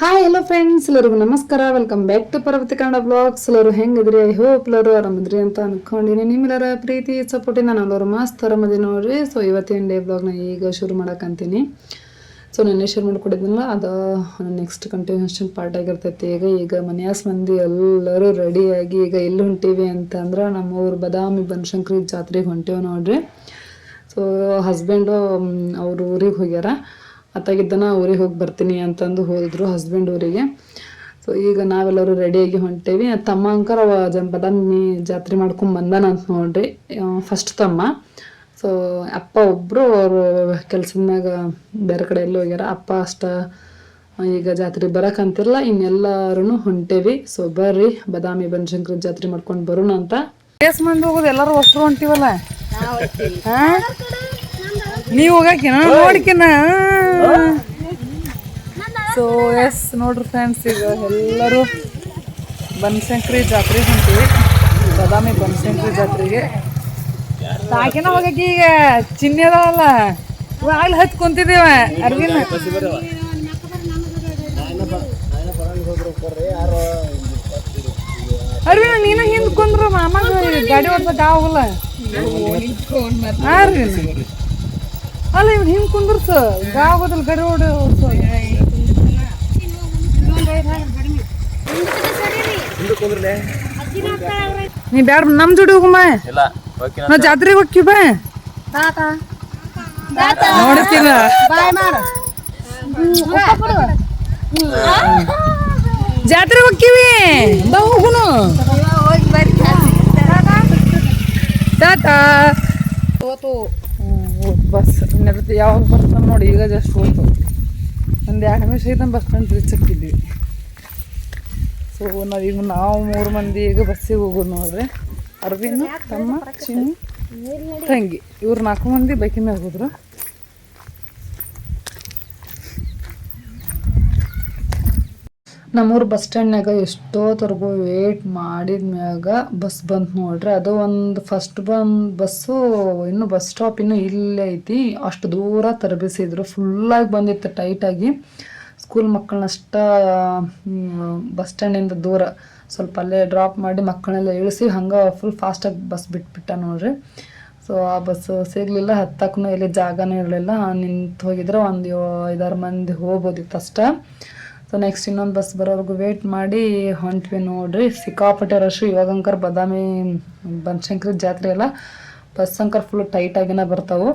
Hi hello friends ಎಲ್ಲರಿಗೂ ನಮಸ್ಕಾರ. Welcome back to Parvathi Kannada blogs ಎಲ್ಲರೂ ಹೆಂಗಿದ್ರಿ? ಐ ಹೋಪ್ ಎಲ್ಲರೂ ಆರಾಮಿದ್ರಿ ಅಂತ ಅನ್ಕೊಂಡಿನಿ ನಿಮ್ಮೆಲ್ಲರ ಪ್ರೀತಿ ಸಪೋರ್ಟಿಂದ ನಾವೆಲ್ಲರೂ ಮಸ್ತ್ ಆರಾಮದಿ ನೋಡ್ರಿ. ಸೊ ಇವತ್ತಿನ ಡೇ ಬ್ಲಾಗ್ನ ಈಗ ಶುರು ಮಾಡಕ್ಕಂತೀನಿ ಸೊ ನೆನ್ನೆ ಶುರು ಮಾಡ್ಕೊಡಿದ್ನಲ್ಲ, ಅದು ನೆಕ್ಸ್ಟ್ ಕಂಟಿನ್ಯೂಷನ್ ಪಾರ್ಟ್ ಆಗಿರ್ತೈತಿ. ಈಗ ಈಗ ಮನ್ಯಾಸ್ ಮಂದಿ ಎಲ್ಲರೂ ರೆಡಿಯಾಗಿ ಈಗ ಎಲ್ಲಿ ಹೊಂಟೀವಿ ಅಂತಂದ್ರೆ ಊರು ಬದಾಮಿ ಬನಶಂಕರಿ ಜಾತ್ರೆಗೆ ಹೊಂಟೇವು ನೋಡ್ರಿ. ಸೊ ಹಸ್ಬೆಂಡು ಅವ್ರ ಊರಿಗೆ ಹೋಗ್ಯಾರ. ಅತ್ತಾಗಿದ್ದನ ಊರಿಗೆ ಹೋಗಿ ಬರ್ತೀನಿ ಅಂತಂದು ಹೋದ್ರು ಹಸ್ಬೆಂಡ್ ಊರಿಗೆ. ಸೊ ಈಗ ನಾವೆಲ್ಲರೂ ರೆಡಿಯಾಗಿ ಹೊಂಟೇವಿ. ತಮ್ಮ ಅಂಕರ್ ಅವ ಜನಪದ ಬದಾಮಿ ಜಾತ್ರೆ ಮಾಡ್ಕೊಂಡ್ ಬಂದಾನ ಅಂತ ನೋಡ್ರಿ. ಫಸ್ಟ್ ತಮ್ಮ. ಸೊ ಅಪ್ಪ ಒಬ್ಬರು ಅವರು ಕೆಲ್ಸದಾಗ ಬೇರೆ ಕಡೆ ಎಲ್ಲಿ ಹೋಗ್ಯಾರ. ಅಪ್ಪ ಅಷ್ಟ ಈಗ ಜಾತ್ರೆ ಬರಕಂತಿರಲ್ಲ ಇನ್ನೆಲ್ಲರೂ ಹೊಂಟೇವಿ. ಸೊ ಬರ್ರಿ ಬದಾಮಿ ಬನಶಂಕರ ಜಾತ್ರೆ ಮಾಡ್ಕೊಂಡು ಬರೋಣ ಅಂತ. ಹೋಗೋದು ಎಲ್ಲರೂ ಒಟ್ಟರು ಹೊಂಟಿವಲ್ಲ? ಹಾ? ನೀವ್ ಹೋಗಾಕಿನ? ನೋಡ್ಕಿನ. ಸೊ ಎಸ್ ನೋಡ್ರಿ ಫ್ರೆಂಡ್ಸ್ ಈಗ ಎಲ್ಲರೂ ಬನಶಂಕರಿ ಜಾತ್ರೆಗೆ ಹೊಂತೀವಿ ಬದಾಮಿ ಬನಶಂಕರಿ ಜಾತ್ರೆಗೆ. ಸಾಕಿನ ಹೋಗಕ್ಕೆ ಈಗ ಚಿನ್ನೆ ಅದಾವಲ್ಲ ಅಲ್ಲಿ ಹತ್ ಕುಂತಿದ್ದೇವ ಅರ್ವಿನ ಅರ್ವಿನ ನೀನು ಹಿಂದ್ ಕುಂದ್ರು ಮಾಮಾಗ ಗಾಡಿ ಓಡ್ಸಕ್ ಆಗಲ್ಲ ಅರ್ವಿನ ಅಲ್ಲ ಇವ್ನು ಹಿಂಗ್ ಕುಂದ್ರಸ. ಗಾವದಲ್ಲಿ ಗಡಿ ಓಡಿ ನೀ ಬ್ಯಾಡ ನಮ್ ಜೋಡಿ ಹೋಗಮ್ಮ ನಾ ಜಾತ್ರೆಗೆ ಹೋಕ್ಕಿ ಬಾ. ನೋಡ್ತೀನ ಜಾತ್ರೆಗೆ ಹೋಕ್ಕಿವಿ ಬಾ ಹೋಗುನು. ಟಾಟಾ ಬಸ್ ಇನ್ನಿರುತ್ತೆ ಯಾವಾಗ ಬರ್ತದೆ ನೋಡಿ, ಈಗ ಜಸ್ಟ್ ಹೋಯ್ತು. ಒಂದು ಎರಡು ನಿಮಿಷ ಇದ್ದ ಬಸ್ ಸ್ಟ್ಯಾಂಡ್ ರೀಚ್ ಹಾಕಿದ್ವಿ ಸೊ ನಾವು ಈಗ ನಾವು ಮೂರು ಮಂದಿ ಈಗ ಬಸ್ಸಿಗೆ ಹೋಗೋದು ನೋಡ್ರಿ. ಅರವಿಂದ್, ತಮ್ಮ, ಚಿನ್ನಿ, ತಂಗಿ. ಇವ್ರು ನಾಲ್ಕು ಮಂದಿ ಬೈಕಿನ ಮ್ಯಾಗ ನಮ್ಮೂರು ಬಸ್ ಸ್ಟ್ಯಾಂಡ್ನಾಗ ಎಷ್ಟೋವರೆಗೂ ವೇಟ್ ಮಾಡಿದ ಮ್ಯಾಗ ಬಸ್ ಬಂತು ನೋಡ್ರಿ. ಅದು ಒಂದು ಫಸ್ಟ್ ಬಂದು ಬಸ್ಸು, ಇನ್ನು ಬಸ್ ಸ್ಟಾಪ್ ಇನ್ನು ಇಲ್ಲೇ ಐತಿ. ಅಷ್ಟು ದೂರ ತರಬಿಸಿದ್ರು. ಫುಲ್ಲಾಗಿ ಬಂದಿತ್ತು ಟೈಟಾಗಿ ಸ್ಕೂಲ್ ಮಕ್ಕಳನ್ನಷ್ಟ ಬಸ್ ಸ್ಟ್ಯಾಂಡಿಂದ ದೂರ ಸ್ವಲ್ಪ ಅಲ್ಲೇ ಡ್ರಾಪ್ ಮಾಡಿ ಮಕ್ಕಳನ್ನೆಲ್ಲ ಇಳಿಸಿ ಹಂಗೆ ಫುಲ್ ಫಾಸ್ಟಾಗಿ ಬಸ್ ಬಿಟ್ಬಿಟ್ಟ ನೋಡ್ರಿ. ಸೊ ಆ ಬಸ್ಸು ಸಿಗಲಿಲ್ಲ. ಹತ್ತಕ್ಕೂ ಎಲ್ಲಿ ಜಾಗನೂ ಇರಲಿಲ್ಲ. ನಿಂತು ಹೋಗಿದ್ರೆ ಒಂದು ಐದಾರು ಮಂದಿ ಹೋಗ್ಬೋದಿತ್ತು ಅಷ್ಟ. ಸೊ ನೆಕ್ಸ್ಟ್ ಇನ್ನೊಂದು ಬಸ್ ಬರೋವರೆಗೂ ವೇಟ್ ಮಾಡಿ ಹೊಂಟ್ವಿ ನೋಡ್ರಿ. ಸಿಕ್ಕಾಪಟ್ಟೆ ರಶ್ ಇವಾಗಂಕರ್ ಬದಾಮಿ, ಬನಶಂಕರಿ ಜಾತ್ರೆ ಎಲ್ಲ ಬಸ್ ಅಂಕರ್ ಫುಲ್ ಟೈಟಾಗಿನ ಬರ್ತಾವೆ.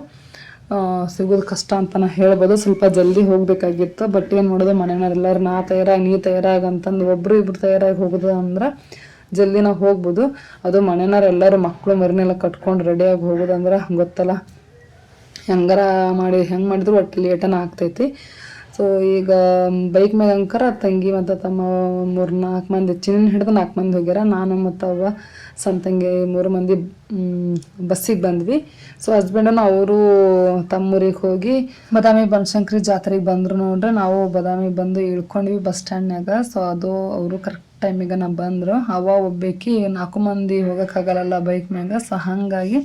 ಸಿಗೋದು ಕಷ್ಟ ಅಂತನ ಹೇಳ್ಬೋದು. ಸ್ವಲ್ಪ ಜಲ್ದಿ ಹೋಗ್ಬೇಕಾಗಿತ್ತು. ಬಟ್ ಏನು ಮಾಡೋದು ಮನೆಯವರೆಲ್ಲರೂ ನಾ ತಯಾರಾಗಿ, ನೀ ತಯಾರಾಗಿ ಅಂತಂದು ಒಬ್ರು ಇಬ್ರು ತಯಾರಾಗಿ ಹೋಗೋದು ಅಂದ್ರೆ ಜಲ್ದಿ ನಾವು ಹೋಗ್ಬೋದು. ಅದು ಮನೆಯವ್ರು ಎಲ್ಲರೂ ಮಕ್ಕಳು ಮರಿನೆಲ್ಲ ಕಟ್ಕೊಂಡು ರೆಡಿಯಾಗಿ ಹೋಗೋದಂದ್ರೆ ಗೊತ್ತಲ್ಲ. ಹೆಂಗಾರ ಮಾಡಿ, ಹೆಂಗೆ ಮಾಡಿದ್ರು ಒಟ್ಟು ಲೇಟನ ಆಗ್ತೈತಿ. ಸೊ ಈಗ ಬೈಕ್ ಮ್ಯಾಗ ಅಂಕರ, ತಂಗಿ ಮತ್ತು ತಮ್ಮ ಮೂರು ನಾಲ್ಕು ಮಂದಿ ಚಿನ್ನ ಹಿಡಿದು ನಾಲ್ಕು ಮಂದಿ ಹೋಗ್ಯಾರ. ನಾನು ಮತ್ತು ಅವ್ವ, ಸಣ್ಣ ತಂಗಿ ಮೂರು ಮಂದಿ ಬಸ್ಸಿಗೆ ಬಂದ್ವಿ. ಸೊ ಹಸ್ಬೆಂಡನ್ನು ಅವರು ತಮ್ಮೂರಿಗೆ ಹೋಗಿ ಬದಾಮಿ ಬನಶಂಕರಿ ಜಾತ್ರೆಗೆ ಬಂದರು ನೋಡ್ರಿ. ನಾವು ಬದಾಮಿ ಬಂದು ಇಳ್ಕೊಂಡ್ವಿ ಬಸ್ ಸ್ಟ್ಯಾಂಡ್ನಾಗ ಸೊ ಅದು ಅವರು ಕರೆಕ್ಟ್ ಟೈಮಿಗೆ ನಾ ಬಂದರು. ಅವ ಒಬ್ಬಾಕಿ ನಾಲ್ಕು ಮಂದಿ ಹೋಗೋಕ್ಕಾಗಲ್ಲ ಬೈಕ್ ಮ್ಯಾಗ. ಸೊ ಹಾಗಾಗಿ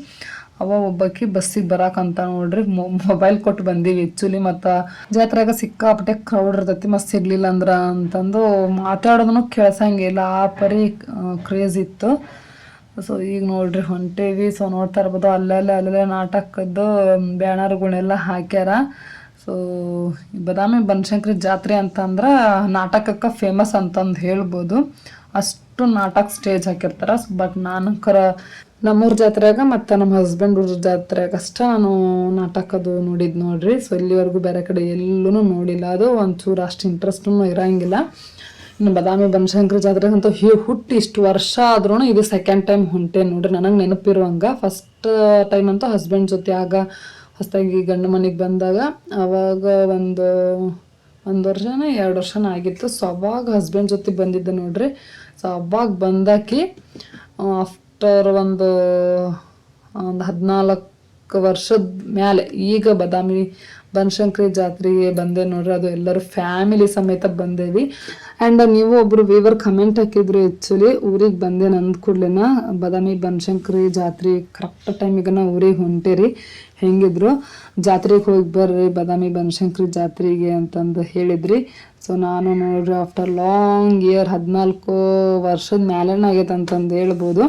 ಅವ ಒಬ್ಬಾಕಿ ಬಸ್ಸಿಗೆ ಬರಾಕಂತ ನೋಡ್ರಿ ಮೊಬೈಲ್ ಕೊಟ್ಟು ಬಂದೀವಿ ಆ್ಯಕ್ಚುಲಿ ಮತ್ತು ಜಾತ್ರೆಗೆ ಸಿಕ್ಕಾಪಟ್ಟೆ ಕ್ರೌಡ್ ಇರ್ತೈತಿ, ಮತ್ತು ಸಿಗ್ಲಿಲ್ಲ ಅಂದ್ರೆ ಅಂತಂದು ಮಾತಾಡೋದನ್ನು ಕೇಳ್ಸಂಗಿಲ್ಲ. ಆ ಪರಿ ಕ್ರೇಜ್ ಇತ್ತು. ಸೊ ಈಗ ನೋಡ್ರಿ ಹೊಂಟೇವಿ. ಸೊ ನೋಡ್ತಾ ಇರ್ಬೋದು, ಅಲ್ಲಲ್ಲೇ ಅಲ್ಲಲ್ಲೇ ನಾಟಕದ್ದು ಬ್ಯಾನರ್ಗಳೆಲ್ಲ ಹಾಕ್ಯಾರ. ಸೊ ಬದಾಮಿ ಬನಶಂಕರಿ ಜಾತ್ರೆ ಅಂತಂದ್ರೆ ನಾಟಕಕ್ಕೆ ಫೇಮಸ್ ಅಂತಂದು ಹೇಳ್ಬೋದು. ಅಷ್ಟು ನಾಟಕ ಸ್ಟೇಜ್ ಹಾಕಿರ್ತಾರೆ. ಬಟ್ ನಾನು ಕರ ನಮ್ಮೂರ ಜಾತ್ರೆಯಾಗ ಮತ್ತು ನಮ್ಮ ಹಸ್ಬೆಂಡ್ ಊರ ಜಾತ್ರೆಯಾಗ ಅಷ್ಟೇ ನಾನು ನಾಟಕದು ನೋಡಿದ್ ನೋಡ್ರಿ. ಸೊ ಇಲ್ಲಿವರೆಗೂ ಬೇರೆ ಕಡೆ ಎಲ್ಲೂ ನೋಡಿಲ್ಲ. ಅದು ಒಂಚೂರು ಅಷ್ಟು ಇಂಟ್ರೆಸ್ಟೂ ಇರಂಗಿಲ್ಲ. ಇನ್ನು ಬದಾಮಿ, ಬನಶಂಕರಿ ಜಾತ್ರೆಗೆ ಅಂತ ಹುಟ್ಟು ಇಷ್ಟು ವರ್ಷ ಆದ್ರೂ ಇದು ಸೆಕೆಂಡ್ ಟೈಮ್ ಹೊಂಟೆ ನೋಡ್ರಿ. ನನಗೆ ನೆನಪಿರುವಂಗ ಫಸ್ಟ್ ಟೈಮ್ ಅಂತೂ ಹಸ್ಬೆಂಡ್ ಜೊತೆ ಆಗ ಹೊಸದಾಗಿ ಗಂಡು ಮನೆಗೆ ಬಂದಾಗ ಅವಾಗ ಒಂದು ಒಂದು ವರ್ಷನ, ಎರಡು ವರ್ಷನ ಆಗಿತ್ತು. ಸೊ ಅವಾಗ ಹಸ್ಬೆಂಡ್ ಜೊತೆ ಬಂದಿದ್ದೆ ನೋಡ್ರಿ. ಸೊ ಅವಾಗ ಬಂದಾಕಿ ಆಫ್ಟರ್ ಒಂದು ಒಂದು ಹದಿನಾಲ್ಕು ವರ್ಷದ ಮೇಲೆ ಈಗ ಬದಾಮಿ ಬನಶಂಕರಿ ಜಾತ್ರೆಗೆ ಬಂದೆ ನೋಡ್ರಿ. ಅದು ಎಲ್ಲರೂ ಫ್ಯಾಮಿಲಿ ಸಮೇತ ಬಂದೇವಿ. ಆ್ಯಂಡ್ ನೀವು ಒಬ್ರು ವೀವರ್ ಕಮೆಂಟ್ ಹಾಕಿದ್ರು ಆ್ಯಕ್ಚುಲಿ ಊರಿಗೆ ಬಂದೆ ನಂದು ಕೂಡಲೇನ. ಬದಾಮಿ ಬನಶಂಕರಿ ಜಾತ್ರೆ ಕರೆಕ್ಟ್ ಟೈಮಿಗೆ ನಾ ಊರಿಗೆ ಹೊಂಟೇರಿ. ಹೆಂಗಿದ್ರು? ಜಾತ್ರೆಗೆ ಹೋಗಿ ಬರ್ರಿ, ಬದಾಮಿ ಬನಶಂಕರಿ ಜಾತ್ರೆಗೆ ಅಂತಂದು ಹೇಳಿದ್ರಿ. ಸೊ ನಾನು ನೋಡ್ರಿ ಆಫ್ಟರ್ ಲಾಂಗ್ ಇಯರ್ ಹದಿನಾಲ್ಕು ವರ್ಷದ ಮ್ಯಾಲೇನಾಗೈತೆ ಅಂತಂದು ಹೇಳ್ಬೋದು.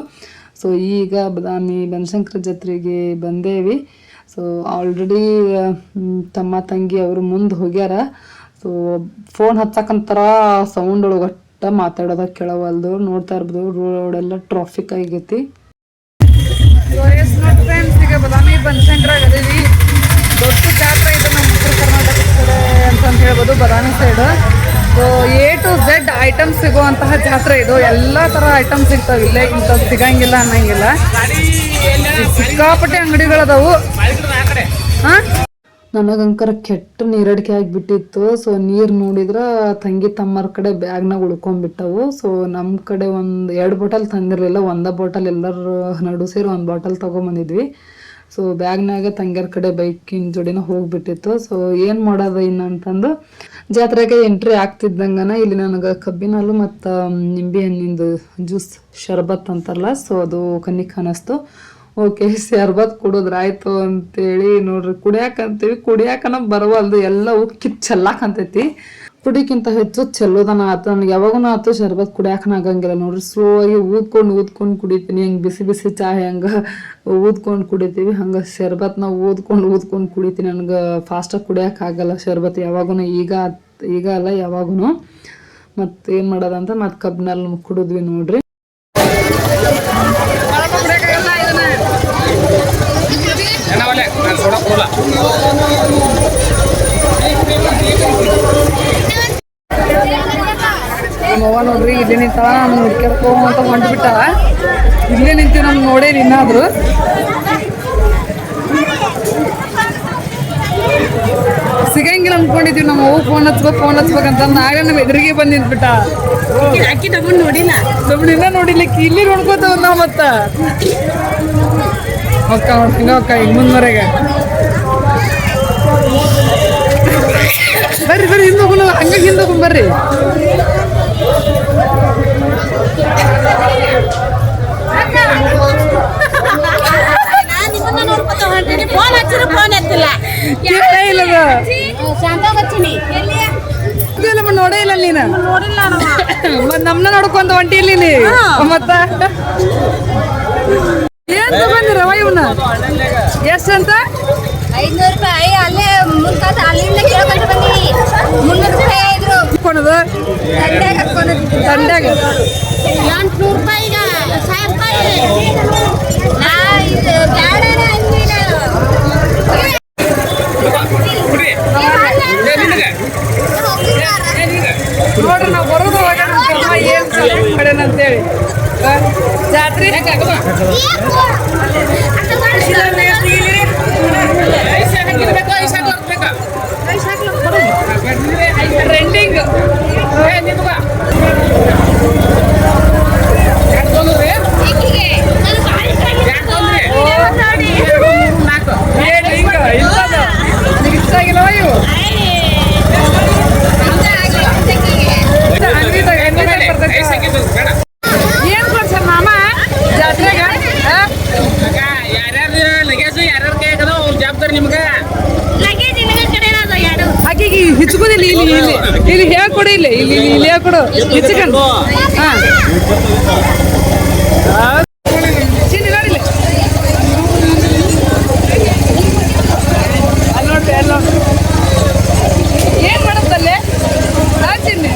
ಸೊ ಈಗ ಬದಾಮಿ ಬನಶಂಕರ ಜಾತ್ರೆಗೆ ಬಂದೇವಿ. ಸೊ ಆಲ್ರೆಡಿ ತಮ್ಮ ತಂಗಿ ಅವರು ಮುಂದೆ ಹೋಗ್ಯಾರ. ಸೊ ಫೋನ್ ಹಚ್ಚಕಂತಾರ ಸೌಂಡ್ ಒಳಗಟ್ಟ ಮಾತಾಡೋದ ಕೇಳವಲ್ದು, ನೋಡ್ತಾ ಇರ್ಬೋದು. ರೋಡ್ ಎಲ್ಲ ಟ್ರಾಫಿಕ್ ಆಗೈತಿ. ಬದಾಮಿ ಬನಶಂಕರ ದೊಡ್ಡ ಜಾತ್ರೆ ಇದೆ ನಮ್ಮ ಉತ್ತರ ಕರ್ನಾಟಕದ ಅಂತಂತ ಹೇಳ್ಬೋದು, Badami side A to Z item ಸಿಗುವಂತಹ ಜಾತ್ರೆ ಇದು. ಎಲ್ಲ ಥರ ಐಟಮ್ ಸಿಗ್ತಾವೆ. ಇಲ್ಲೇ ಇಂಥದ್ದು ಸಿಗಂಗಿಲ್ಲ ಅನ್ನಂಗಿಲ್ಲ. ಸಿಕ್ಕಾಪಟ್ಟೆ ಅಂಗಡಿಗಳದಾವು. ಹಾಂ? ನನಗಂಕರ ಕೆಟ್ಟ ನೀರಡಿಕೆ ಆಗಿಬಿಟ್ಟಿತ್ತು. ಸೊ ನೀರು ನೋಡಿದ್ರೆ ತಂಗಿ ತಮ್ಮರ ಕಡೆ ಬ್ಯಾಗ್ನಾಗ ಉಳ್ಕೊಂಡ್ಬಿಟ್ಟವು. ಸೊ ನಮ್ಮ ಕಡೆ ಒಂದು ಎರಡು ಬಾಟಲ್ ತಂದಿರಲಿಲ್ಲ. ಒಂದೇ ಬಾಟಲ್ ಎಲ್ಲರೂ ನಡು ಸೇರಿ ಒಂದು ಬಾಟಲ್ ತೊಗೊಂಬಂದಿದ್ವಿ. ಸೊ ಬ್ಯಾಗ್ನಾಗ ತಂಗಿಯರ ಕಡೆ ಬೈಕಿನ ಜೋಡಿನ ಹೋಗ್ಬಿಟ್ಟಿತ್ತು. ಸೊ ಏನು ಮಾಡೋದು ಇನ್ನು ಅಂತಂದು ಜಾತ್ರೆಗೆ ಎಂಟ್ರಿ ಆಗ್ತಿದ್ದಂಗನ ಇಲ್ಲಿ ನನಗೆ ಕಬ್ಬಿನ ಹಾಲು ಮತ್ತು ನಿಂಬೆ ಹಣ್ಣಿಂದು ಜ್ಯೂಸ್ ಶರ್ಬತ್ ಅಂತಾರಲ್ಲ ಸೊ ಅದು ಕಣ್ಣಿಗೆ ಕಾಣಿಸ್ತು. ಓಕೆ ಶರ್ಬತ್ ಕುಡಿದ್ರಾಯ್ತು ಅಂತೇಳಿ ನೋಡ್ರಿ ಕುಡಿಯಾಕಂತೀವಿ ಕುಡಿಯಾಕನ ಬರವಲ್ದು ಎಲ್ಲ ಉಕ್ಕಿ ಚೆಲ್ಲಾಕಂತೈತಿ ಕುಡಿಕ್ಕಿಂತ ಹೆಚ್ಚು ಚೆಲ್ಲೋದನ ಆತು. ನನಗೆ ಯಾವಾಗೂ ಆತು ಶರ್ಬತ್ ಕುಡಿಯಾಕನ ಆಗಂಗಿಲ್ಲ ನೋಡ್ರಿ. ಸ್ಲೋ ಆಗಿ ಊದ್ಕೊಂಡು ಊದ್ಕೊಂಡು ಕುಡಿತೀನಿ. ಹೆಂಗೆ ಬಿಸಿ ಬಿಸಿ ಚಾಯ್ ಹೆಂಗೆ ಊದ್ಕೊಂಡು ಕುಡಿತೀವಿ. ಹಂಗೆ ಶರ್ಬತ್ನ ಊದ್ಕೊಂಡು ಊದ್ಕೊಂಡು ಕುಡಿತೀನಿ. ನನಗೆ ಫಾಸ್ಟಾಗಿ ಕುಡಿಯೋಕ್ಕಾಗಲ್ಲ ಶರ್ಬತ್ ಯಾವಾಗೂ ಈಗ ಈಗ ಅಲ್ಲ ಯಾವಾಗೂ ಮತ್ತು ಏನು ಮಾಡೋದಂತ ಮತ್ತು ಕಬ್ಬಿನಲ್ಲಿ ಕುಡಿದ್ವಿ ನೋಡ್ರಿ. ನಮ್ಮವ್ವ ನೋಡ್ರಿ ಇಲ್ಲೇ ನಿಂತಾವ ನಮ್ಮ ಹುಡ್ಕೋಂತ ಹೊಂಟು ಬಿಟ್ಟವ ಇಲ್ಲೇ ನಿಂತೀವಿ ನಮ್ಗೆ ನೋಡೇ ಇನ್ನಾದ್ರು. ಸಿಗಂಗಿಲ್ಲ ಅನ್ಕೊಂಡಿದ್ವಿ ನಮ್ಮ ಅವ್ವ ಫೋನ್ ಹಚ್ಬೇಕು ಫೋನ್ ಹಚ್ಬೇಕಂತ ನಾಳೆ ನಮ್ಮ ಎದುರಿಗೆ ಬಂದು ನಿಂತ್ಬಿಟ್ಟ. ಅಕ್ಕಿ ತಗೊಂಡ್ ನೋಡಿಲ್ಲ? ನೋಡಿಲ್ಲ ಇಲ್ಲಿ ನೋಡ್ಕೋತಾವ ನಾವು ಮತ್ತ. ಅಕ್ಕ ನೋಡ್ತೀನಿ ಅಕ್ಕ ಈಗ ಮುಂದ್ವರೆಗೆ. ಬರ್ರಿ ಬರ್ರಿ, ಹಿಂದೆ ಹೋಗೋಣ ಹಂಗ ಹಿಂದೆ ಹೋಗೋಣ, ಬರ್ರಿ. ಫೋನ್ ಫೋನ್ ಎತ್ತಿಲ್ಲ ನೋಡೇ ಇಲ್ಲ ನೋಡಿಲ್ಲ ನಮ್ನ ನೋಡ್ಕೊಂತ ಹೊಂಟಿಲ್ಲ ನೀ ಮತ್ತ? ಏನ್ ತಗೊಂಡಿರವ ಇವನ್ನ? ಎಷ್ಟಂತ ಐದ್ನೂರು ರೂಪಾಯಿ ಅಲ್ಲೇ ಮುಂತಾದ ಅಲ್ಲಿಂದ ಕೇಳ್ಕೊಂಡು ಬಂದೀನಿ ಮುನ್ನೂರು ರೂಪಾಯಿ ಇದ್ರು ಹಾಕೊಳದು ಎಂಟ್ನೂರು ಸಾವಿರ ರೂಪಾಯಿ ನೋಡ್ರಿ ನಾವು ಬರೋದು ಏನ್ ಕಡೆನ ಅಂತೇಳಿ. ಆ, ಜಾತ್ರೆ ಟ್ರೆಂಡಿಂಗ್ ಇಲ್ಲದ ನನಗೆ ಇಷ್ಟ ಆಗಿಲ್ಲವ ಇವು ಅಂಗಡಿದಾಗ ಅಂಗಡಿದಾಗ ಬರ್ತೈತಿ ಏನ್ ಕೊಡ್ಸರ್ ಮಾಮ ಜಾತ್ರೆಗ ಆ? ಯಾರ್ಯಾರು ಲಗೇಜ್ ಯಾರ್ಯಾರ ಕೈ ಹಾಕದ ಅವ್ರ ಜವಾಬ್ದಾರಿ ನಿಮ್ಗೆ ಆಕೆಗೆ ಹಿಚ್ಕೋದಿಲ್ಲ ಇಲ್ಲಿ ಇಲ್ಲಿ ಇಲ್ಲಿ ಹೇಳ್ಕೊಡಿ ಇಲ್ಲಿ ಇಲ್ಲಿ ಇಲ್ಲಿ ಇಲ್ಲಿ ಹೇಳ್ಕೊಡು ಹಿಚ್ಕೊಂಡು ಹಾ ಚಿನ್ನಿ ನೋಡಿಲ್ಲ ಅಲ್ಲಿ ನೋಡ್ರಿ ಅಲ್ಲಿ ನೋಡ್ರಿ ಏನ್ ಮಾಡುತ್ತಲ್ಲೇ ಹಾ ಚಿನ್ನಿ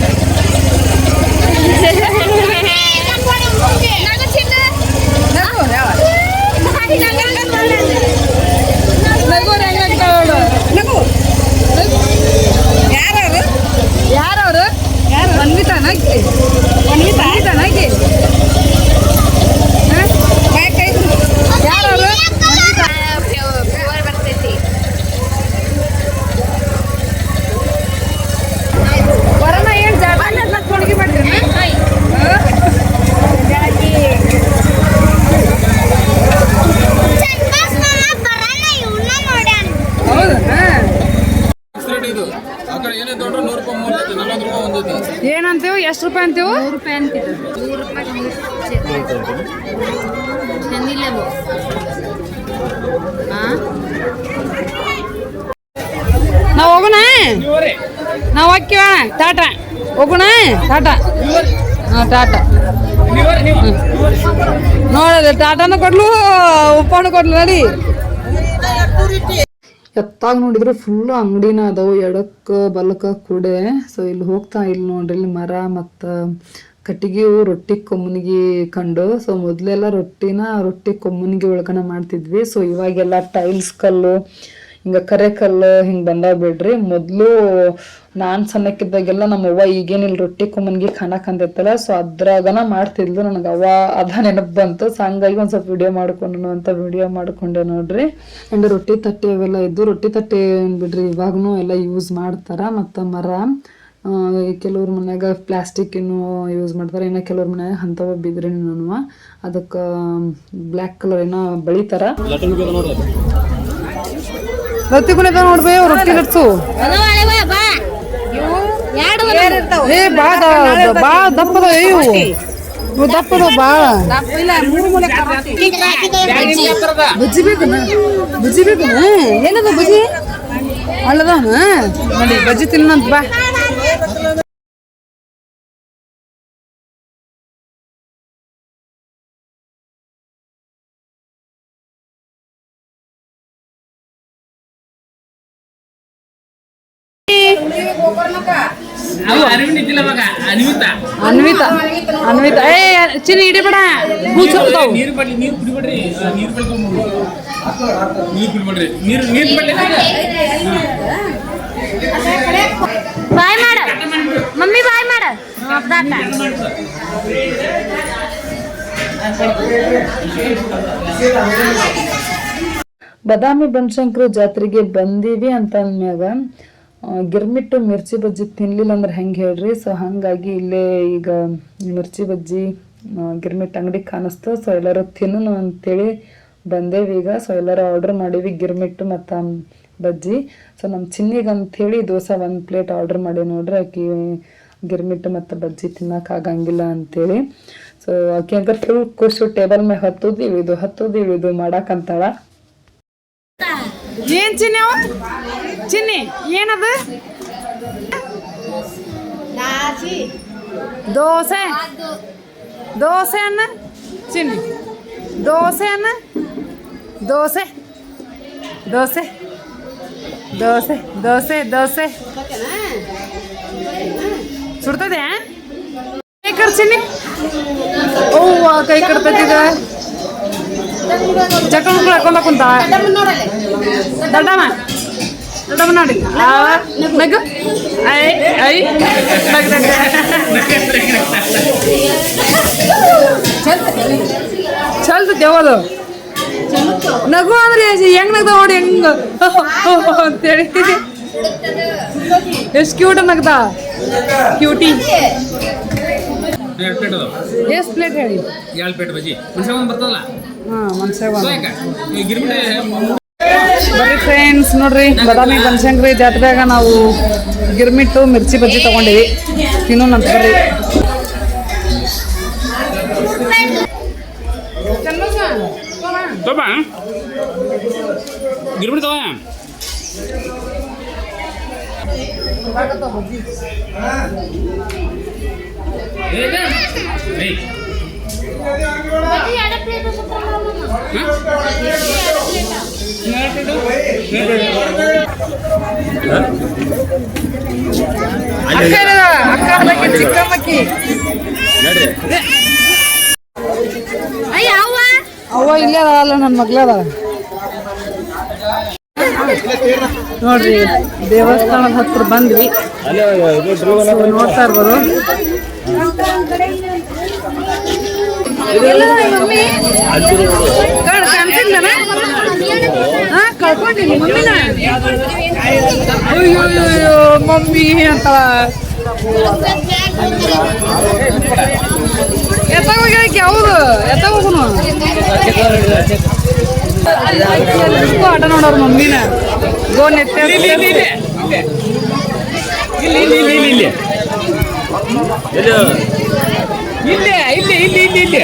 ನಗು ಯಾವ ನಗು ಹೆಂಗಾಗ್ತಾವ ನೋಡು ನಗು ಯಾರವ್ರು ಯಾರವ್ರು ಯಾರು ಅನ್ವಿತಾನಾಕಿ ಅನ್ವಿತಾನಾಕಿ ಯಾರವ್ರು ವರನ ಏನ್ ಜಾತ್ರೆ ಕೊಡುಗೆ ಮಾಡ್ರಿ ಹೌದಾ ಏನಂತೀವಿ ಎಷ್ಟು ರೂಪಾಯಿ ಅಂತೀವಿ ನೂರು ರೂಪಾಯಿ ಅಂತಿದ್ರು ನೂರು ರೂಪಾಯಿ ಚಂದಿಲ್ಲ ಹಾಂ ನಾವು ಹೋಗೋಣ? ನಾವು ಹೋಗ್ತೀವ? ಟಾಟಾ. ಹೋಗೋಣ? ಟಾಟಾ. ಹಾಂ ಟಾಟಾ. ನೋಡೋದು ಟಾಟಾನು ಕೊಡ್ಲು ಉಪ್ಪನ್ನು ಕೊಡ್ಲು ನೋಡಿ. ಎತ್ತಾಗ ನೋಡಿದ್ರೆ ಫುಲ್ ಅಂಗಡಿನ ಅದಾವು ಎಡಕ್ಕ ಬಲಕ್ಕ ಕೂಡೆ. ಸೊ ಇಲ್ಲಿ ಹೋಗ್ತಾ ಇಲ್ಲಿ ನೋಡ್ರಿ ಇಲ್ಲಿ ಮರ ಮತ್ತು ಕಟ್ಟಿಗೆವು ರೊಟ್ಟಿ ಕೊಮ್ಮನಿಗೆ ಕಂಡು ಸೊ ಮೊದಲೆಲ್ಲ ರೊಟ್ಟಿನ, ರೊಟ್ಟಿ ಕೊಮ್ಮನಿಗೆ ಒಳಗನ ಮಾಡ್ತಿದ್ವಿ. ಸೊ ಇವಾಗೆಲ್ಲ ಟೈಲ್ಸ್ ಕಲ್ಲು, ಹಿಂಗೆ ಕರೆ ಕಲ್ಲು ಹಿಂಗೆ ಬಂದಾವ ಬಿಡ್ರಿ. ಮೊದಲು ನಾನು ಸಣ್ಣಕ್ಕಿದ್ದಾಗೆಲ್ಲ ನಮ್ಮ ಅವ್ವ ಈಗೇನಿಲ್ಲ ರೊಟ್ಟಿ ಕೊಮ್ಮನಿಗೆ ಖಾನಕ್ಕೆ ಅಂತಿತ್ತಲ್ಲ ಸೊ ಅದ್ರಾಗನ ಮಾಡ್ತಿದ್ಲು ನನಗೆ ಅವ್ವ ಅದ ನೆನಪು ಬಂತು. ಸೊ ಹಂಗಾಗಿ ಒಂದು ಸ್ವಲ್ಪ ವಿಡಿಯೋ ಮಾಡ್ಕೊಂಡು ಅಂತ ವಿಡಿಯೋ ಮಾಡ್ಕೊಂಡೆ ನೋಡ್ರಿ. ಆ್ಯಂಡ್ ರೊಟ್ಟಿ ತಟ್ಟೆ ಅವೆಲ್ಲ ಇದ್ದು, ರೊಟ್ಟಿ ತಟ್ಟೆ ಏನು ಬಿಡ್ರಿ ಇವಾಗೂ ಎಲ್ಲ ಯೂಸ್ ಮಾಡ್ತಾರೆ ಮತ್ತು ಮರ. ಕೆಲವ್ರ ಮನ್ಯಾಗ ಏನು ಯೂಸ್ ಮಾಡ್ತಾರೆ. ಏನೋ ಕೆಲವ್ರ ಮನ್ಯಾಗ ಅಂಥವ ಬಿದ್ರೇನು ಅದಕ್ಕೆ ಬ್ಲ್ಯಾಕ್ ಕಲರ್ ಏನೋ ಬೆಳಿತಾರ. ರೊಟ್ಟಿ ಕುಣಿತ ನೋಡ್ಬೇ ರೊಟ್ಟಿ ಎರಡು ಏ, ಬಾ ಬಾ, ದಪ್ಪದ ಇವು. ಇವು ದಪ್ಪದ, ಬಾ. ಬಜ್ಜಿ ಬೇಕನ ಬಜ್ಜಿ ಬೇಕನ ಏನದ ಬಜ್ಜಿ? ಅಲ್ಲದ ನೋಡಿ, ಬಜ್ಜಿ ತಿನ್ನಂತ ಬಾ. ಅವು ಅರಿವು ನಿಂತಿಲ್ಲ ಮಗ ಅನಿಮಿತ ಅನ್ವಿತ ಅನ್ವಿತ ಏ ಚಿನ್ನ ಹಿಡಿಬೇಡ ಕೂಸು ಹೋಗ್ತಾವು. ನೀರು ಬಡ್ಲಿ ನೀರು ಕುಡಿಬೇಡ್ರಿ. ಆ, ನೀರು ಬಡ್ಕೊಂಡು ನೀರು ಕುಡಿಬೇಡ್ರಿ. ನೀರು ನೀರು ಬಡ್ಲಿ. ಬಾಯ್ ಮಾಡ. ಮಮ್ಮಿ ಬಾಯ್ ಮಾಡ. ಬದಾಮಿ ಬನಶಂಕರ ಜಾತ್ರೆಗೆ ಬಂದೀವಿ ಅಂತ ಅಂದ್ಮ್ಯಾಗ. ಗಿರ್ಮಿಟ್ಟು ಮಿರ್ಚಿ ಬಜ್ಜಿ ತಿನ್ಲಿಲ್ಲ ಅಂದ್ರೆ ಹೆಂಗೆ ಹೇಳ್ರಿ? ಸೊ ಹಾಗಾಗಿ ಇಲ್ಲೇ ಈಗ ಮಿರ್ಚಿ ಬಜ್ಜಿ ಗಿರ್ಮಿಟ್ ಅಂಗಡಿ ಕಾಣಿಸ್ತು. ಸೊ ಎಲ್ಲರೂ ತಿನ್ನು ಅಂತೇಳಿ ಬಂದೇವಿ ಈಗ. ಸೊ ಎಲ್ಲರೂ ಆರ್ಡರ್ ಮಾಡೀವಿ ಗಿರ್ಮಿಟ್ಟು ಮತ್ತು ಬಜ್ಜಿ. ಸೊ ನಮ್ಮ ಚಿನ್ನಿಗೆ ಅಂಥೇಳಿ ದೋಸೆ ಒಂದು ಪ್ಲೇಟ್ ಆರ್ಡ್ರ್ ಮಾಡಿ ನೋಡ್ರಿ ಆಕಿ ಗಿರ್ಮಿಟ್ಟು ಮತ್ತು ಬಜ್ಜಿ ತಿನ್ನೋಕ್ಕಾಗಂಗಿಲ್ಲ ಅಂತೇಳಿ. ಸೊ ಆಕೆ ಅಂದ್ರೆ ಫುಲ್ ಖುಷಿ ಟೇಬಲ್ ಮೇಲೆ ಹತ್ತೋದು ಇಳಿದು ಹತ್ತೋದು ಇಳಿದು ಮಾಡಾಕಂತಾಳ ಏನ್ ಚಿನ್ನಿ ಅವ? ಚಿನ್ನಿ ಏನದು? ದೋಸೆ. ದೋಸೆ ಅನ್ನ? ಚಿನ್ನಿ. ದೋಸೆ ಅನ್ನ? ದೋಸೆ. ದೋಸೆ. ದೋಸೆ ದೋಸೆ ದೋಸೆ ಸುಡ್ತದೆ ಕೈ ಕಡ್ ಚಿನ್ನಿ ಓವ್ವ ಕೈ ಕಡ್ತೈತಿದ ಚಕ್ಕ ಮಕ್ಕಳು ಹಾಕೊಂಡ ಕುಂತ. ದಡ್ಡಮ್ಮ, ದೊಡ್ಡಮ್ಮ ನೋಡಿ. ನಗು ಐ ಐ. ನಗ್. ಚಲ್ತ ದೇವದು ನಗು ಅಂದ್ರೆ ಹೆಂಗ್ ನಗ್ದ ನೋಡಿ ಹೆಂಗ? ಅಂತೇಳಿ. ಎಷ್ಟು ಕ್ಯೂಟ್ ನಗ್ದ? ಕ್ಯೂಟಿ ಎರಡು ಪ್ಲೇಟ್ ಅದಾವ ಎಷ್ಟು ಪ್ಲೇಟ್ ಹೇಳಿ? ಎರಡು ಪ್ಲೇಟ್ ಬಜ್ಜಿ. ಮನುಷ್ಯ ಒಂದು ಬರ್ತದಲ್ಲ? ಹಾಂ ಯಾಕ ಗಿರ್ಮಿಟ್ ಬರ್ರಿ ಫ್ರೆಂಡ್ಸ್ ನೋಡ್ರಿ ಬದಾಮಿ ಬನಶಂಕರಿ ಜಾತ್ರೆಯಾಗ ನಾವು ಗಿರ್ಮಿಟ್ಟು ಮಿರ್ಚಿ ಬಜ್ಜಿ ತಗೊಂಡಿವಿ. ತಿನ್ನೋಣಂತ ಬರ್ರಿ. ತೋಬ ಗಿರ್ಮಿಟ್ ತಗೋ ಏನ? ಏಯ್. ಅಕ್ಕ ಇರದ, ಅಕ್ಕ ಅದಕ್ಕೆ ಚಿಕ್ಕಮ್ಮಕ್ಕಿ ಅಯ್ಯ ಅವ್ವ ಅವ್ವ ಇಲ್ಲೇ ಅಲ್ಲ ನನ್ನ ಮಗ್ಳ ಅದ ನೋಡ್ರಿ, ದೇವಸ್ಥಾನದ ಹತ್ರ ಬಂದ್ವಿ. ನೋಡ್ತಾ ಇರ್ಬೋದು. ಕಳ್ಕೊಂಡಿನಿ ಮಮ್ಮಿನ ಅಯ್ಯೋ ಮಮ್ಮಿ ಅಂತ ಎತ್ತ ಹೋಗ್ಯಾಕೆ ಹೌದು ಎತ್ತ ಹೋಗುನು ಆಟ ನೋಡೋರು ಮಮ್ಮಿನ ಗೋನ್ ಎತ್ತ ಇಲ್ಲೇ ಇಲ್ಲಿ ಇಲ್ಲಿ ಇಲ್ಲಿ ಇಲ್ಲಿ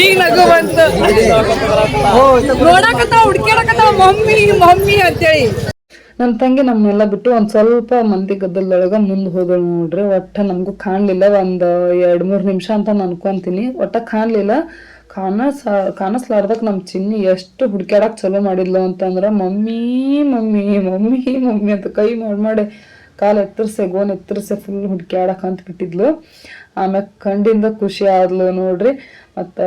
ಈಗ ನಗು ಬಂತು ನೋಡಕತ್ತಾವ ಹುಡ್ಕ್ಯಾಡಕತ್ತಾವ ಮಮ್ಮಿ ಮಮ್ಮಿ ಅಂತೇಳಿ ನನ್ನ ತಂಗಿ ನಮ್ಮನ್ನೆಲ್ಲ ಬಿಟ್ಟು ಒಂದು ಸ್ವಲ್ಪ ಮಂದಿ ಗದ್ದಲದೊಳಗೆ ಮುಂದೆ ಹೋದಳು ನೋಡ್ರಿ. ಒಟ್ಟ ನಮಗೂ ಕಾಣಲಿಲ್ಲ. ಒಂದು ಎರಡು ಮೂರು ನಿಮಿಷ ಅಂತ ನಾನು ಅನ್ಕೊಂತೀನಿ. ಒಟ್ಟ ಕಾಣಲಿಲ್ಲ. ಕಾಣಸ್, ಕಾಣಿಸ್ಲಾರ್ದಕ್ ನಮ್ಮ ಚಿನ್ನಿ ಎಷ್ಟು ಹುಡ್ಕ್ಯಾಡಕ್ ಚಲೋ ಮಾಡಿದ್ಲು ಅಂತಂದ್ರ, ಮಮ್ಮಿ ಮಮ್ಮಿ ಮಮ್ಮಿ ಮಮ್ಮಿ ಅಂತ ಕೈ ಮಾಡಿ ಮಾಡಿ ಕಾಲು ಎತ್ತರ್ಸೆ, ಗೋನ್ ಎತ್ತರ್ಸೆ ಫುಲ್ ಹುಡ್ಕ್ಯಾಡಕ್ ಅಂತ ಬಿಟ್ಟಿದ್ಲು. ಆಮ್ಯಾಗ ಕಂಡಿಂದ ಖುಷಿ ಆದ್ಲು ನೋಡ್ರಿ. ಮತ್ತ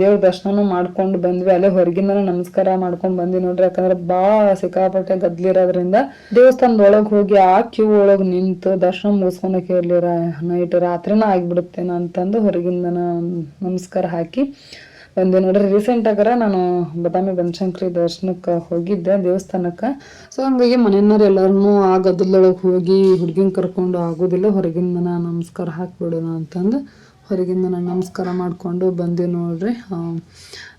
ದೇವ್ರ ದರ್ಶನನು ಮಾಡ್ಕೊಂಡು ಬಂದ್ವಿ. ಅಲ್ಲೇ ಹೊರಗಿಂದ ನಮಸ್ಕಾರ ಮಾಡ್ಕೊಂಡು ಬಂದ್ವಿ ನೋಡ್ರಿ. ಯಾಕಂದ್ರೆ ಬಾಳ ಸಿಕ್ಕಾಪಟ್ಟೆ ಗದ್ಲಿರೋದ್ರಿಂದ ದೇವಸ್ಥಾನದ ಒಳಗ್ ಹೋಗಿ ಆ ಕ್ಯೂ ಒಳಗೆ ನಿಂತು ದರ್ಶನ ಮುಗಿಸ್ಕೊಳಕ್ಕೆ ಇರ್ಲಿರ ನೈಟ್ ರಾತ್ರಿನ ಆಗ್ಬಿಡುತ್ತೇನ ಅಂತಂದು ಹೊರಗಿಂದನ ನಮಸ್ಕಾರ ಹಾಕಿ ಬಂದೆ ನೋಡ್ರಿ ರೀಸೆಂಟ್ ಆಗರ ನಾನು ಬದಾಮಿ ಬನಶಂಕರಿ ದರ್ಶನಕ್ಕೆ ಹೋಗಿದ್ದೆ ದೇವಸ್ಥಾನಕ್ಕೆ. ಸೊ ಹಂಗಾಗಿ ಮನೆಯವ್ರು ಎಲ್ಲರೂ ಆ ಗದ್ದಲೊಳಗೆ ಹೋಗಿ ಹುಡುಗಿನ ಕರ್ಕೊಂಡು ಆಗೋದಿಲ್ಲ, ಹೊರಗಿಂದನ ನಮಸ್ಕಾರ ಹಾಕಿಬಿಡೋಣ ಅಂತಂದು ಹೊರಗಿಂದ ನಾನು ನಮಸ್ಕಾರ ಮಾಡಿಕೊಂಡು ಬಂದೆ ನೋಡ್ರಿ.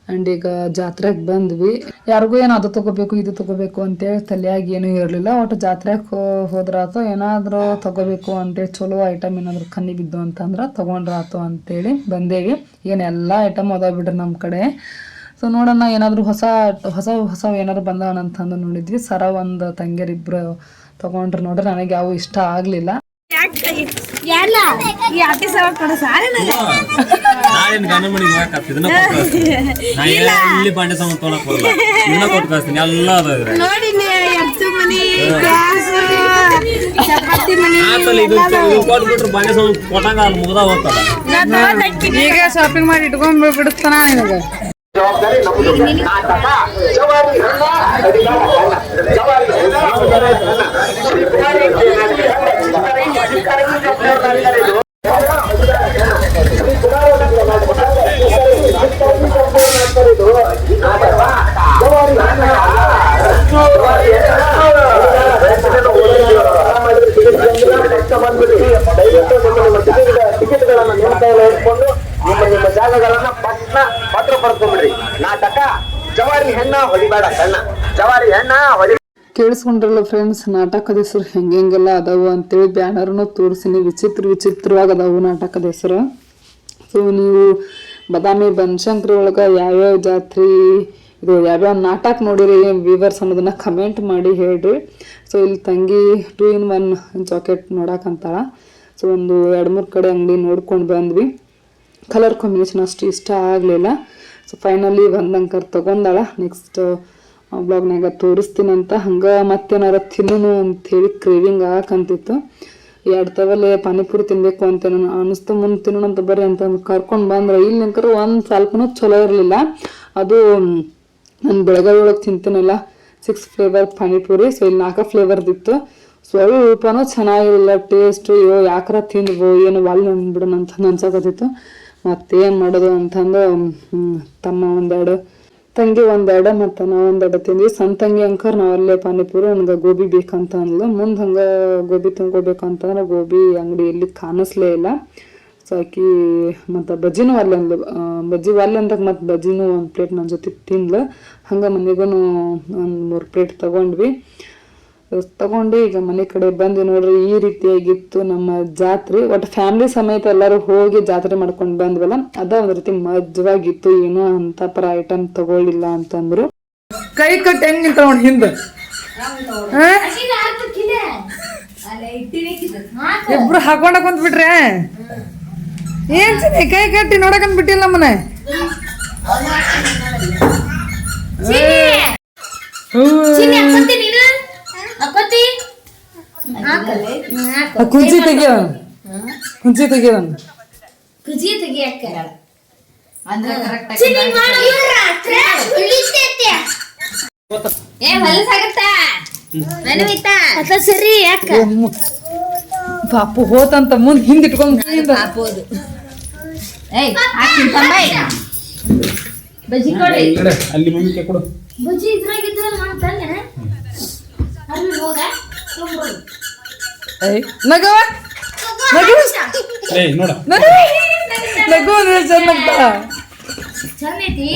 ಆ್ಯಂಡ್ ಈಗ ಜಾತ್ರೆಗೆ ಬಂದ್ವಿ. ಯಾರಿಗೂ ಏನು ಅದು ತಗೋಬೇಕು, ಇದು ತಗೋಬೇಕು ಅಂತೇಳಿ ತಲೆಯಾಗಿ ಏನೂ ಇರಲಿಲ್ಲ. ಒಟ್ಟು ಜಾತ್ರೆಗೆ ಹೋದ್ರಾತು ಏನಾದರೂ ತಗೋಬೇಕು ಅಂತೇಳಿ ಚಲೋ ಐಟಮ್ ಏನಾದರೂ ಕಣ್ಣಿ ಬಿದ್ದು ಅಂತಂದ್ರೆ ತೊಗೊಂಡ್ರಾತು ಅಂತೇಳಿ ಬಂದೇವಿ. ಏನೆಲ್ಲ ಐಟಮ್ ಅದಾವ ಬಿಡ್ರಿ ನಮ್ಮ ಕಡೆ. ಸೊ ನೋಡೋಣ ಏನಾದರೂ ಹೊಸ ಹೊಸ ಹೊಸ ಏನಾದ್ರು ಬಂದವನ ಅಂತಂದು ನೋಡಿದ್ವಿ. ಸರ ಒಂದು ತಂಗಿಯರಿಬ್ಬರು ತಗೊಂಡ್ರು ನೋಡ್ರಿ, ನನಗೆ ಯಾವ ಇಷ್ಟ ಆಗಲಿಲ್ಲ. ಯಾರ್ಲ? ಈ ಮಾಡಿ ಸಲ ಬಿಡಿಸ್ತಾನ ಸಾರಿ ನಾನೇನು ಗಂಡ ಮನೆಗೆ ಹೋಗಕ್ಕೆ ಇದನ್ನ ಕೊಟ್ಟು ಕಳಿಸ್ತೀನಿ. ನಾ ಎಲ್ಲಿ ಬಾಂಡೆ ಸಾಮಾನು ತೊಗೊಳಕ್ ಬರಲ್ಲ ಇದನ್ನ ಕೊಟ್ಟು ಕಳಿಸ್ತೀನಿ. ಎಲ್ಲ ಅದ ಇದ್ರಾಗ. ನೋಡಿ ಎತ್ತು ಮನಿ ಗ್ಯಾಸ್ ಚಪಾತಿ ಮನಿ ಆತಲ್ಲ ಇದು ಈಗ ಶಾಪಿಂಗ್ ಮಾಡಿ ಇಟ್ಕೊಂಡ್ ನಿಮ್ಮ ನಿಮ್ಮ ಜಾಗಗಳನ್ನ ಪತ್ರ ಪಡ್ಕೊಂಡ್ಬಿಡ್ರಿ ನಾಟಕ ಜವಾರಿ ಹೆಣ್ಣ ಹೊಲಿಬೇಡ ಕಣ್ಣ. ಜವಾರಿ ಹೆಣ್ಣ ಹೊಡಿ ಕೇಳಿಸ್ಕೊಂಡ್ರಲ್ಲ ಫ್ರೆಂಡ್ಸ್ ನಾಟಕದ ಹೆಸರು ಹೆಂಗೆ ಹೆಂಗೆಲ್ಲ ಅದಾವು ಅಂತೇಳಿ ಬ್ಯಾನರ್ನು ತೋರಿಸಿನಿ. ವಿಚಿತ್ರ ವಿಚಿತ್ರವಾಗಿ ಅದಾವು ನಾಟಕದ ಹೆಸರು. ಸೊ ನೀವು ಬದಾಮಿ ಬನಶಂಕರಿ ಒಳಗೆ ಯಾವ್ಯಾವ ಜಾತ್ರೆ, ಇದು ಯಾವ್ಯಾವ ನಾಟಕ ನೋಡಿರಿ ವಿವರ್ಸ್ ಅನ್ನೋದನ್ನು ಕಮೆಂಟ್ ಮಾಡಿ ಹೇಳ್ರಿ. ಸೊ ಇಲ್ಲಿ ತಂಗಿ ಟೂ ಇನ್ ಒನ್ ಜಾಕೆಟ್ ನೋಡಕ್ಕಂತಾಳ ಸೊ ಒಂದು ಎರಡು ಮೂರು ಕಡೆ ಅಂಗಡಿ ನೋಡ್ಕೊಂಡು ಬಂದ್ವಿ. ಕಲರ್ ಕಾಂಬಿನೇಷನ್ ಅಷ್ಟು ಇಷ್ಟ ಆಗಲಿಲ್ಲ. ಸೊ ಫೈನಲಿ ಒಂದಂಕರ್ ತೊಗೊಂಡಾಳ. ನೆಕ್ಸ್ಟ್ ಬ್ಲಾಗ್ನಾಗ ಅಂತ ಹಂಗೆ ಮತ್ತೇನಾರ ತಿನ್ನೋನು ಅಂಥೇಳಿ ಕ್ರೇವಿಂಗ್ ಆಗಕ್ಕಂತಿತ್ತು ಎರಡು ತವಲೆ ಪಾನಿಪುರಿ ತಿನ್ನಬೇಕು ಅಂತ ನಾನು ಅನಿಸ್ತು ಮುಂದೆ ತಿನ್ನೋಣ ಅಂತ ಬರ್ರಿ ಅಂತ ಕರ್ಕೊಂಡು ಬಂದ್ರೆ ಇಲ್ಲಿ ನಿಂಕರು ಒಂದು ಸ್ವಲ್ಪನೂ ಚಲೋ ಇರಲಿಲ್ಲ. ಅದು ನಾನು ಬೆಳಗಾವಿ ಒಳಗೆ ತಿಂತೀನಲ್ಲ ಸಿಕ್ಸ್ ಫ್ಲೇವರ್ ಪಾನಿಪುರಿ ಸೊ ಇಲ್ಲಿ ನಾಲ್ಕು ಫ್ಲೇವರ್ದಿತ್ತು ಸ್ವಲ್ಪನೂ ಚೆನ್ನಾಗಿರಲಿಲ್ಲ ಟೇಸ್ಟು ಅಯ್ಯೋ ಯಾಕಾರ ತಿಂದ್ವು ಏನು ವಾಲ್ ಅಂದ್ಬಿಡೋಣ ಅಂತ ಅನ್ಸಕತ್ತಿತ್ತು. ಮತ್ತೇನು ಮಾಡೋದು ಅಂತಂದು ತಮ್ಮ ಒಂದೆರಡು ತಂಗಿ ಒಂದೆಡ ಮತ್ತು ನಾವು ಒಂದೆಡ ತಿಂದ್ವಿ. ಸಣ್ಣ ತಂಗಿ ಅಂಕರ್ ನಾವು ಅಲ್ಲೇ ಪಾನಿಪುರಿ, ನನಗೆ ಗೋಬಿ ಬೇಕಂತ ಅಂದ್ಲು ಮುಂದೆ ಹಂಗೆ ಗೋಬಿ ತುಂಬ್ಕೋಬೇಕಂತಂದ್ರೆ ಗೋಬಿ ಅಂಗಡಿ ಇಲ್ಲಿ ಕಾಣಿಸ್ಲೇ ಇಲ್ಲ. ಸೊ ಆಕಿ ಮತ್ತು ಬಜ್ಜಿನೂ ಅಲ್ಲೇ ಅಂದ್ಲು. ಬಜ್ಜಿ ಅಲ್ಲಿ ಅಂದಾಗ ಮತ್ತು ಬಜ್ಜಿನೂ ಒಂದು ಪ್ಲೇಟ್ ನನ್ನ ಜೊತೆ ತಿಂದ್ಲು. ಹಂಗೆ ಮನೆಗೂ ಒಂದು ಮೂರು ಪ್ಲೇಟ್ ತಗೊಂಡ್ವಿ. ತಗೊಂಡು ಈಗ ಮನೆ ಕಡೆ ಬಂದು ನೋಡ್ರಿ ಈ ರೀತಿಯಾಗಿತ್ತು ನಮ್ಮ ಜಾತ್ರೆ. ಒಟ್ಟು ಫ್ಯಾಮಿಲಿ ಸಮೇತ ಎಲ್ಲರೂ ಹೋಗಿ ಜಾತ್ರೆ ಮಾಡ್ಕೊಂಡು ಬಂದ್ವಲ್ಲ ಅದ ಒಂದ್ ರೀತಿ ಮಜವಾಗಿತ್ತು. ಏನೋ ಅಂತ ಪರ ಐಟಮ್ ತಗೊಳ್ಳಿಲ್ಲ ಅಂತಂದ್ರು. ಕೈ ಕಟ್ ಹೆಂಗ್ ನಿಂತ ನೋಡಿ ಹಿಂದೆ? ಇಬ್ರು ಹಾಕೊಂಡ ಬಂದ್ಬಿಟ್ರೆ ಬಿಟ್ರೆ ಏನ್ ಚಿನ್ನಿ ಕೈ ಕಟ್ಟಿ ನೋಡಕಂತ ಬಿಟ್ಟಿಲ್ಲ ನಮ್ಮನೆ ಚಿನ್ನಿ ಹಾಕೋತಿ ನೀನು ಹಾಕೋತಿ ಆ ಕುಂಚಿ ತೆಗಿಯ ಕುಂಚಿ ತೆಗಿಯ ಕುಜಿ ತೆಗಿಯಕ್ಕ. ಏ ಹೊಲಸಾಗತ್ತಾ ಮನವಿತ್ತ ಸರಿ ಯಾಕ ಪಾಪು ಹೋತಂತ ಮುಂದ್ ಹಿಂದ್. ಇಟ್ಕೊಂಡು ಹಾಕೋದು ಏಯ್ ಹಾಕ್ತೀನಿ ತಂಬೈ ಬಜ್ಜಿ ಕೊಡಿ. ಅಲ್ಲಿ ಕೊಡು. ಬಜ್ಜಿ ತಂದೆ ಅಲ್ಲಿ ಹೋಗ? ನಗವ ನಗವ ನಗವ ನಗವ ಐತಿ